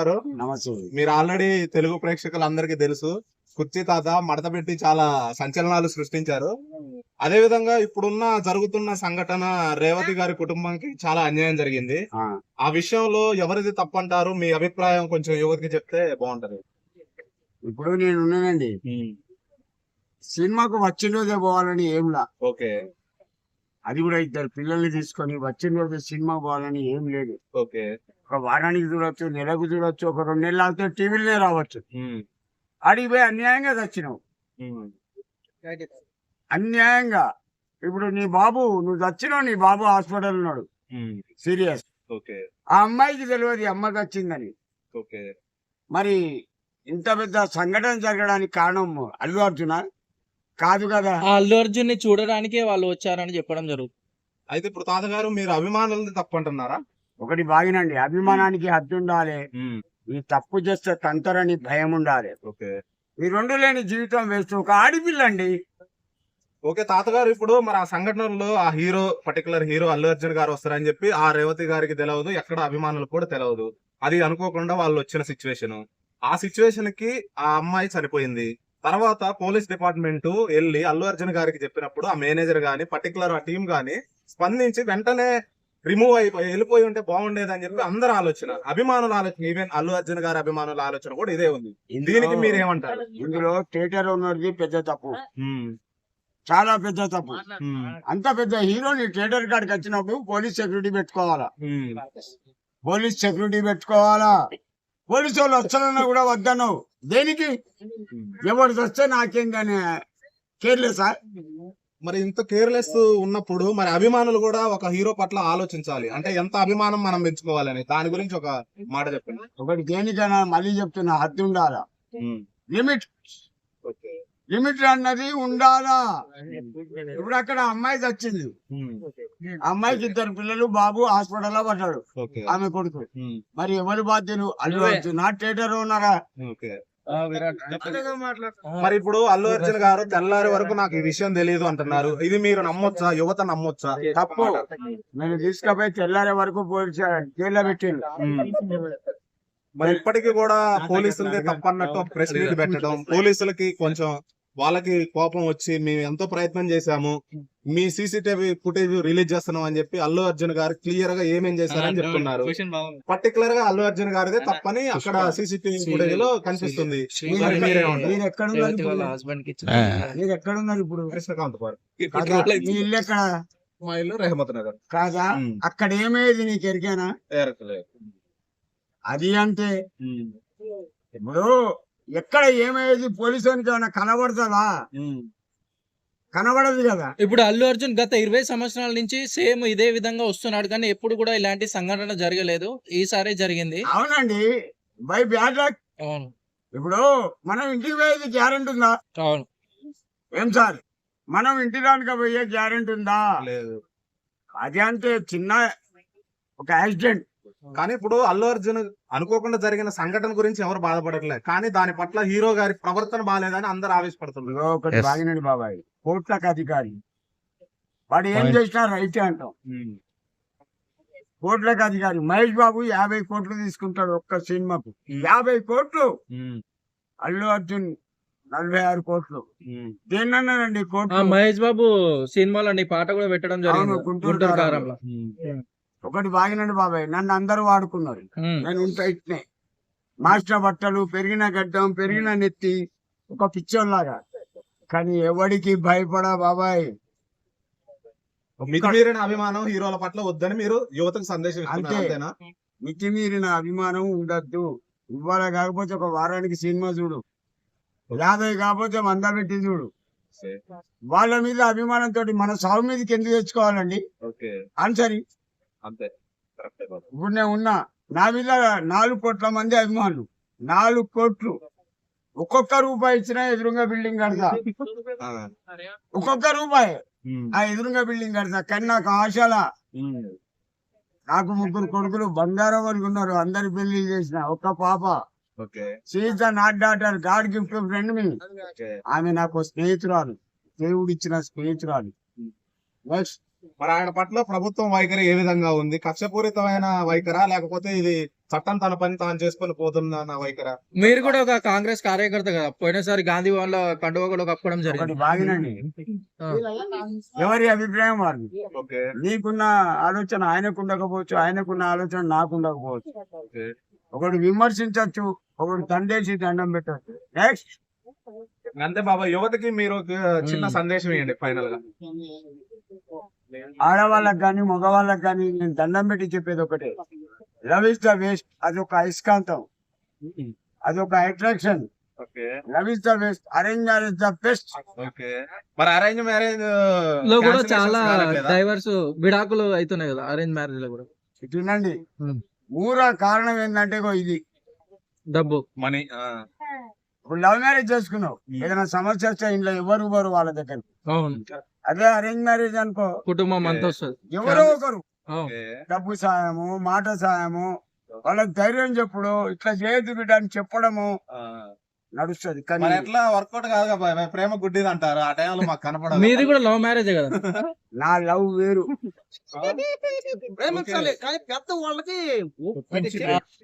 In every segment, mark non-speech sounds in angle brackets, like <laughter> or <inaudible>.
గారు నమస్తే. మీరు ఆల్రెడీ తెలుగు ప్రేక్షకులందరికీ తెలుసు. కుర్చీ తాత మడత పెట్టి చాలా సంచలనాలు సృష్టించారు. అదే విధంగా ఇప్పుడున్న జరుగుతున్న సంఘటన రేవతి గారి కుటుంబానికి చాలా అన్యాయం జరిగింది. ఆ, విషయంలో ఎవరిది తప్పంటారు? మీ అభిప్రాయం కొంచెం యువతికి చెప్తే బాగుంటది. ఇప్పుడు నేను ఉన్నానండి. సినిమాకు వచ్చిన రోజే పోవాలని ఏంలా ఓకే. అది కూడా ఇద్దరు పిల్లల్ని తీసుకొని వచ్చిన రోజు సినిమా పోవాలని ఏం లేదు. ఓకే. ఒక వారానికి చూడొచ్చు నెలకు చూడొచ్చు ఒక రెండు నెలలు అవుతే టీవీలోనే రావచ్చు. అడిగి పోయి అన్యాయంగా చచ్చినావు. అన్యాయంగా. ఇప్పుడు నీ బాబు నువ్వు చచ్చినావు నీ బాబు హాస్పిటల్ ఉన్నాడు. సీరియస్. ఓకే. ఆ అమ్మాయికి తెలియదు ఈ అమ్మకి వచ్చిందని ఓకే. మరి ఇంత పెద్ద సంఘటన జరగడానికి కారణం అల్లు అర్జున? కాదు కదా. ఆ అల్లు అర్జున్ని చూడడానికే వాళ్ళు వచ్చారని చెప్పడం జరుగుతుంది అయితే ఇప్పుడు తాతగారు మీరు అభిమానులది తప్పంటున్నారా ఒకటి బాగినండి. అభిమానానికి హద్దు ఉండాలి ఈ తప్పు చేస్తే తంతరని భయం ఉండాలి ఓకే. ఈ రెండు లేని జీవితం వేస్ట్. ఒక ఆడిపిల్ల అండి ఓకే తాతగారు ఇప్పుడు మరి ఆ సంఘటనలో ఆ hero particular hero Allu Arjun garu వస్తారని చెప్పి ఆ రేవతి గారికి తెలియదు ఎక్కడ అభిమానులకు కూడా తెలియదు అది అనుకోకుండా వాళ్ళు వచ్చిన సిచ్యువేషన్. ఆ సిచ్యువేషన్కి ఆ అమ్మాయి చనిపోయింది. తర్వాత పోలీస్ డిపార్ట్మెంట్ వెళ్ళి అల్లు అర్జున్ గారికి చెప్పినప్పుడు ఆ మేనేజర్ గాని పర్టికులర్ ఆ టీం గాని స్పందించి వెంటనే రిమూవ్ అయిపోయి వెళ్ళిపోయి ఉంటే బాగుండేది అని చెప్పి అందరు ఆలోచన అభిమానుల ఆలోచన ఈవెన్ అల్లు అర్జున్ గారి అభిమానుల ఆలోచన కూడా ఇదే ఉంది. దీనికి ఇందులో- మీరేమంటారు? ఇందులో థియేటర్ ఉన్నది పెద్ద తప్పు. చాలా పెద్ద తప్పు. అంత పెద్ద హీరోని థియేటర్ కాడికి వచ్చినప్పుడు పోలీస్ సెక్యూరిటీ పెట్టుకోవాలా? పోలీస్ సెక్యూరిటీ పెట్టుకోవాలా? పోలీసు వాళ్ళు వచ్చారన్నా కూడా వద్దను దేనికి. ఎవరు వస్తే నాకేం కానీ కేర్లేసా మరి ఇంత కేర్లెస్ ఉన్నప్పుడు మరి అభిమానులు కూడా ఒక హీరో పట్ల ఆలోచించాలి. అంటే ఎంత అభిమానం మనం పెంచుకోవాలని దాని గురించి ఒక మాట చెప్పండి. ఒకటి దేనికైనా మళ్ళీ చెప్తున్నా హద్దు ఉండాలా. Limit okay. లిమిట్ అన్నది ఉండాలా? ఇప్పుడు అక్కడ అమ్మాయి చచ్చింది. అమ్మాయికి ఇద్దరు పిల్లలు బాబు హాస్పిటల్లో పడ్డాడు. ఓకే. ఆమె కొడుకు. మరి ఎవరి బాధ్యులు? అల్లు అర్జున్ థియేటర్ ఉన్నారా? ఓకే. మరి ఇప్పుడు అల్లు అర్జున్ గారు తెల్లారి వరకు నాకు ఈ విషయం తెలియదు అంటున్నారు. ఇది మీరు నమ్మొచ్చా? యువత నమ్మొచ్చా? తప్పు నేను తీసుకుపోయి తెల్లారే వరకు పోలీసు జైల్లో పెట్టిండు. మరి ఇప్పటికీ కూడా పోలీసులకి తప్పన్నట్టు ప్రెస్ మీట్ పెట్టడం పోలీసులకి కొంచెం వాళ్ళకి కోపం వచ్చి మేము ఎంతో ప్రయత్నం చేశాము మీ సీసీటీవీ ఫుటేజ్ రిలీజ్ చేస్తున్నాం అని చెప్పి అల్లు అర్జున్ గారు క్లియర్గా ఏమేం చేశారని చెప్తున్నారు పర్టికులర్గా అల్లు అర్జున్ గారిదే తప్పని అక్కడ సీసీటీవీ ఫుటేజ్లో కనిపిస్తుంది మరి మీరేమంటారు? మీరు ఎక్కడున్నారు ఇప్పుడు? హస్బెండ్కి మీరు ఎక్కడున్నారు ఇప్పుడు కృష్ణకాంత్ పార్క్? మీ ఇల్లు ఎక్కడ మా ఇల్లు రెహమత్ నగర్ కాదా. అక్కడ ఏమేది నీకు ఎరికేనా. అది అంటే. ఇప్పుడు ఎక్కడ ఏమయ్యేది పోలీసునికి ఏమైనా కనబడుతుందా. కనబడదు కదా. ఇప్పుడు అల్లు అర్జున్ గత ఇరవై సంవత్సరాల నుంచి సేమ్ ఇదే విధంగా వస్తున్నాడు కానీ ఎప్పుడు కూడా ఇలాంటి సంఘటన జరగలేదు. ఈసారి జరిగింది. అవునండి. By bad luck. అవును. ఇప్పుడు మనం ఇంటికి పోయేది గ్యారెంటీ ఉందా? అవును. ఏం సార్? మనం ఇంటి దానికి పోయే గ్యారెంటీ ఉందా? లేదు. అది అంటే చిన్న ఒక యాక్సిడెంట్. కానీ ఇప్పుడు అల్లు అర్జున్ అనుకోకుండా జరిగిన సంఘటన గురించి ఎవరు బాధపడట్లేదు కానీ దాని పట్ల హీరో గారి ప్రవర్తన బాగాలేదని అందరు ఆవేశపడుతున్నారు. ఒకటి. బాగినండి బాబాయ్ కోట్లకు అధికారి. వాడు ఏం. చేసినా రైతే అంటాం కోట్లకు అధికారి మహేష్ బాబు యాభై కోట్లు తీసుకుంటాడు ఒక్క సినిమాకు. యాభై కోట్లు అల్లు అర్జున్ నలభై ఆరు కోట్లు. దేన్నన్నానండి ఆ కోట్లు మహేష్ బాబు సినిమాలో పాట కూడా పెట్టడం జరిగింది. గుంటూరు కారంలో. ఒకటి బాగినండి బాబాయ్ నన్ను అందరూ వాడుకున్నారు. నేను ఉంటా ఇట్నే. మాస్టర్ బట్టలు పెరిగిన గడ్డం పెరిగిన నెత్తి ఒక పిచ్చోళ్ళలాగా కానీ ఎవడికి భయపడా బాబాయ్? మితిమీరిన అభిమానం హీరోల పట్ల వద్దని మీరు యువతకు సందేశం. అంతేనా? మితిమీరిన అభిమానం ఉండద్దు. ఇవాళ కాకపోతే ఒక వారానికి సినిమా చూడు. యాభై కాకపోతే మంద పెట్టి చూడు. వాళ్ళ మీద అభిమానంతో మన సాగు మీదకి ఎందుకు తెచ్చుకోవాలండి? ఓకే. ఆన్సర్ అంతే. ఇప్పుడు నేను ఉన్నా నా మీద నాలుగు కోట్ల మంది అభిమానులు. నాలుగు కోట్లు. ఒక్కొక్క రూపాయి ఇచ్చినా ఎదురుగా బిల్డింగ్ కడతా. ఒక్కొక్క రూపాయి. ఆ ఎదురుగా బిల్డింగ్ కడతా. కానీ నాకు ఆశల. నాకు ముగ్గురు కొడుకులు బంగారం అనుకున్నారు అందరి పెళ్ళి చేసిన ఒక్క పాప. Sita not daughter god gift friend me. ఆమె నాకు స్నేహితురాలు. దేవుడు ఇచ్చిన స్నేహితురాలు నెక్స్ట్. మరి ఆయన పట్ల ప్రభుత్వం వైఖరి ఏ విధంగా ఉంది? కక్షపూరితమైన వైఖరా? లేకపోతే ఇది చట్టం తన పని తాను చేసుకొని పోతుందన్న వైఖరా? మీరు కూడా ఒక కాంగ్రెస్ కార్యకర్త కదా? పోయినసారి గాంధీ భవన్లో కండువ కూడా కప్పడం జరిగింది. ఎవరి అభిప్రాయం ఓకే. నీకున్న ఆలోచన ఆయనకు ఉండకపోవచ్చు ఆయనకున్న ఆలోచన నాకు ఉండకపోవచ్చు. ఒకడు విమర్శించవచ్చు ఒకడు తండేసి దండం పెట్టచ్చు. నెక్స్ట్ అంతే బాబా యువతకి మీరు ఒక చిన్న. సందేశం ఇవ్వండి ఫైనల్గా. ఆడవాళ్ళకి కానీ మగవాళ్ళకి కానీ నేను దండం పెట్టి చెప్పేది ఒకటే. లవ్ ఇస్ ద వేస్ట్ అదొక అయస్కాంతం. అదొక attraction okay. Love is the arrange marriage the best okay. మరి అరేంజ్ మ్యారేజ్లో కూడా చాలా డైవర్స్ విడాకులు అవుతున్నాయి కదా అరేంజ్ మ్యారేజ్లో కూడా. Hmm. ఊర కారణం ఏంటంటే ఇది. డబ్బు. మనీ ఇప్పుడు లవ్ మ్యారేజ్ చేసుకున్నావు. ఏదైనా సమస్య వస్తే ఇంట్లో ఎవరు ఎవరు వాళ్ళ దగ్గర? అవును. అదే అరేంజ్ మ్యారేజ్ అనుకో. కుటుంబం అంతా వస్తుంది. ఎవరో ఒకరు. డబ్బు సాయము మాట సాయము వాళ్ళకి ధైర్యం చెప్పుడు ఇట్లా చేయొద్దు బిడ్డ అని చెప్పడము. నడుస్తుంది. కానీ ఎట్లా? వర్కౌట్ కాదు కదా ప్రేమ గుడ్డిది అంటారు ఆ టైంలో మాకు కనపడదు. మీది కూడా లవ్ మ్యారేజ్ కదా? నా లవ్ వేరు. ప్రేమించాలి కానీ పెద్ద వాళ్ళకి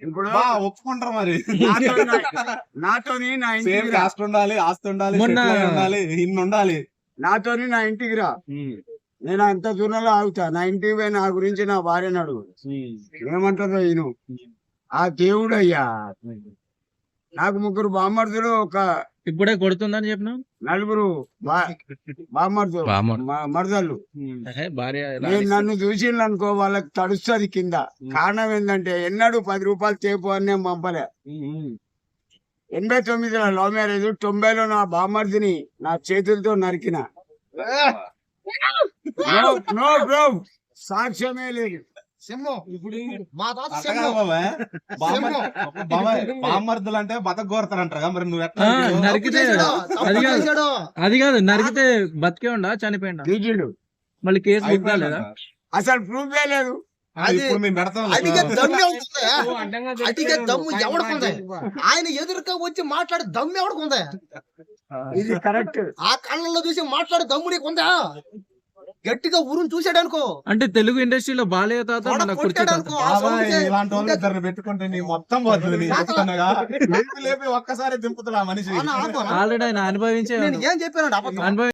ఇప్పుడు ఒప్పుకుంటారు మరి. నాతో నా- నాతోని నా ఇంటికి రా. కాస్ట్ ఉండాలి ఆస్తి ఉండాలి ఉండాలి ఇన్ని ఉండాలి. నాతోని నా ఇంటికి రా. నేను అంత దూరంలో ఆగుతా. నా ఇంటికి పోయి నా గురించి నా భార్యను అడుగు. ఏమంటుందో ఈయన? ఆ దేవుడు అయ్యా నాకు ముగ్గురు బామ్మర్దులు ఒక ఇప్పుడే కొడుతుందని చెప్పిన నలుగురు బా- బామ్మర్దులు మా- మరదళ్ళు భార్య నేను నన్ను చూసిండ్రు అనుకో వాళ్ళకి తడుస్తుంది కింద. కారణం ఏంటంటే ఎన్నడూ పది రూపాయలు తేపు అని నేను పంపలే ఎనభై తొమ్మిదిలో లవ్ మ్యారేజ్ తొంభైలో నా బామ్మర్దిని నా చేతులతో నరికిన. <laughs> నో నో బ్రో సాక్ష్యమే లేదు. సింహం. ఇప్పుడు మా తాత అంటే బతకగోరతారంటారు మరి నువ్వు ఎట్లా? నరికితే అది కాదు. చేశాడు. అది కాదు నరికితే బతికే ఉండా చనిపోయిండా? మళ్ళీ కేసు బుక్ కాలేదా. అసలు ప్రూఫ్ లేదు. ఆయన ఎదురుగా వచ్చి మాట్లాడే దమ్ము ఎవడుకుంది ఇది కరెక్ట్. ఆ కళ్ళల్లో చూసి మాట్లాడే దమ్ము నీకు ఉందా గట్టిగా ఊరుని చూసాడు అనుకో అంటే తెలుగు ఇండస్ట్రీలో బాలయ్య తాత మన కుర్చీ ఇలాంటి వాళ్ళు ఇద్దరిని పెట్టుకుంటే నీ మొత్తం పోతుంది నీ చెప్తున్నాగా. లేపి లేపి ఒక్కసారి దింపుతున్నా మనిషి. ఆల్రెడీ ఆయన అనుభవించే నేను ఏం చెప్పానండి అబద్ధం అనుభవి